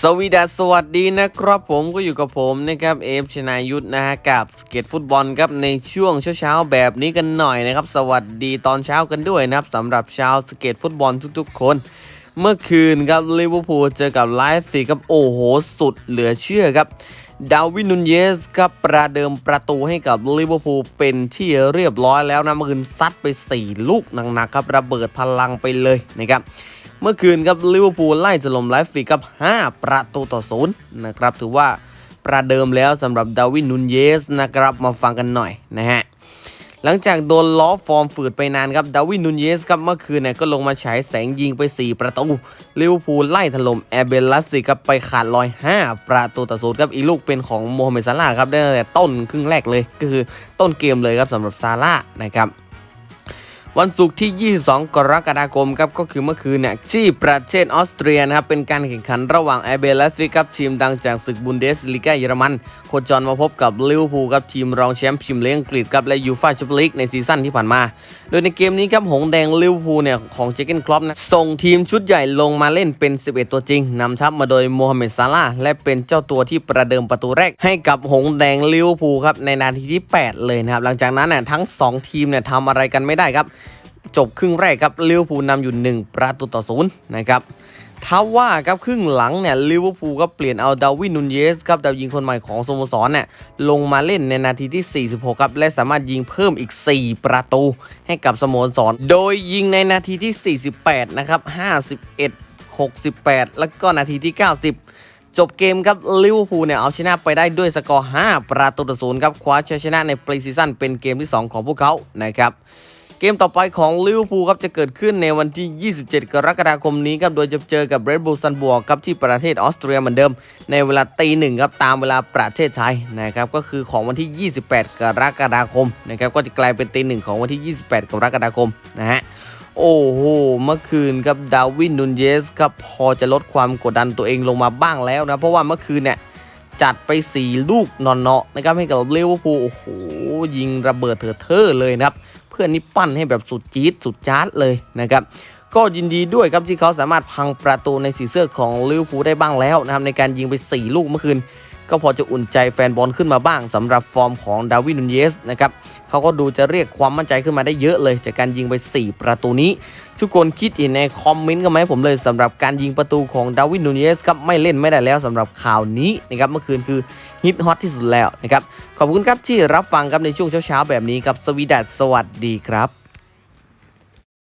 สวีดัสวัสดีนะครับผมก็อยู่กับผมนะครับเอฟชนายุทธนะฮะกับสเก็ตฟุตบอลครับในช่วงเช้าๆแบบนี้กันหน่อยนะครับ สวัสดีตอนเช้ากันด้วยนะครับสำหรับชาวสเก็ตฟุตบอลทุกๆ คน เมื่อคืนครับลิเวอร์พูลเจอกับไลฟ์ซีครับโอ้โห สุดเหลือเชื่อครับดาวินนูนเยสครับประเดิมประตูให้กับลิเวอร์พูลเป็นที่เรียบร้อยแล้วนะเมื่อคืนซัดไป 4 ลูกหนักๆครับระเบิดพลังไปเลยนะครับ เมื่อคืนครับลิเวอร์พูลไล่จะลมไลฟ์ฟิกครับ 5 ประตูต่อศูนย์นะครับถือว่าประเดิมแล้วสำหรับดาวินนูนเยสนะครับมาฟังกันหน่อยนะฮะหลังจากโดนล้อฟอร์มฝืดไปนานครับดาวินนูนเยสครับเมื่อคืนเนี่ยก็ลงมาฉายแสงยิงไป 4 ประตูลิเวอร์พูลไล่ถล่มแอเบลลัสซิครับไปขาดลอย 5 ประตูต่อศูนย์ครับอีลูกเป็นของโมฮัมเหม็ดซาลาครับได้ตั้งแต่ต้นครึ่งแรกเลยก็คือต้นเกมเลยครับสำหรับซาลานะครับ วันศุกร์ที่ 22 กรกฎาคมครับก็คือเมื่อคืนเนี่ยที่ประเทศออสเตรียนะครับเป็นการแข่งขันระหว่างไอเบลและซิกับทีมดังจากศึกบุนเดสลีกาเยอรมันโคจรมาพบกับลิเวอร์พูลครับทีมรองแชมป์พรีเมียร์ลีกอังกฤษครับและยูฟ่าแชมเปี้ยนลีกในซีซั่นที่ผ่านมา โดยในเกมนี้ครับหงแดงลิเวอร์พูลเนี่ยของเจเกนครอปนะส่งทีมชุดใหญ่ลงมาเล่นเป็น 11 ตัวจริงนำทัพมาโดยโมฮัมเหม็ดซาลาและเป็นเจ้าตัวที่ประเดิมประตูแรก ให้กับหงแดงลิเวอร์พูลครับในนาทีที่ 8 เลยนะครับหลังจากนั้นน่ะทั้งสองทีมเนี่ยทำอะไรกันไม่ได้ครับ จบครึ่งแรกครับลิเวอร์พูลนำอยู่ 1 ประตูต่อศูนย์นะครับท้าว่าครับครึ่งหลังเนี่ยลิเวอร์พูลก็เปลี่ยนเอาดาวินนูนเยสครับดาวยิงคนใหม่ของสโมสรเนี่ยลงมาเล่นในนาทีที่ 46 ครับ และสามารถยิงเพิ่มอีก 4 ประตูให้กับสโมสร โดยยิงในนาทีที่ 48 นะครับ 51 68 แล้วก็นาทีที่ 90จบเกมครับลิเวอร์พูลเนี่ยเอาชนะไปได้ด้วยสกอร์ 5 ประตูต่อศูนย์ครับคว้าชัยชนะในปรีซีซั่นเป็นเกมที่ 2 ของพวกเขานะครับ เกมต่อไปของลิเวอร์พูลครับจะเกิดขึ้นในวันที่ 27 กรกฎาคมนี้ครับโดยจะเจอกับเรดบูลซันบัวครับที่ประเทศออสเตรียเหมือนเดิม ในเวลาตีหนึ่งครับตามเวลาประเทศไทยนะครับก็คือของวันที่ 28 กรกฎาคมนะครับก็จะกลายเป็นตีหนึ่งของวันที่ 28 กรกฎาคมนะฮะโอ้โห เมื่อคืนครับดาวินนูนเยสครับพอจะลดความกดดันตัวเองลงมาบ้างแล้วนะ เพราะว่าเมื่อคืนเนี่ย จัดไป 4 ลูกนอนเนาะนะครับให้กับลิเวอร์พูลโอ้โห ยิงระเบิดเถอเทอเลยนะครับ เพื่อนนี่ปั้นให้แบบสุดจี๊ดสุดจ๊าดเลยนะครับก็ยินดีด้วยครับที่เขาสามารถพังประตูในสีเสื้อของลิเวอร์พูลได้บ้างแล้วนะครับในการยิงไป 4 ลูกเมื่อคืน ก็พอจะอุ่นใจแฟนบอลขึ้นมาบ้างสำหรับฟอร์มของดาวินนูนเยสนะครับเขาก็ดูจะเรียกความมั่นใจขึ้นมาได้เยอะเลย จากการยิงไป 4 ประตูนี้ ทุกคนคิดเห็นในคอมเมนต์กันไหมผมเลยสำหรับการยิงประตูของดาวินนูนเยสครับไม่เล่นไม่ได้แล้วสำหรับข่าวนี้นะครับเมื่อคืนคือฮิตฮอตที่สุดแล้วนะครับขอบคุณครับที่รับฟังครับในช่วงเช้าๆแบบนี้กับสวีดัสสวัสดีครับ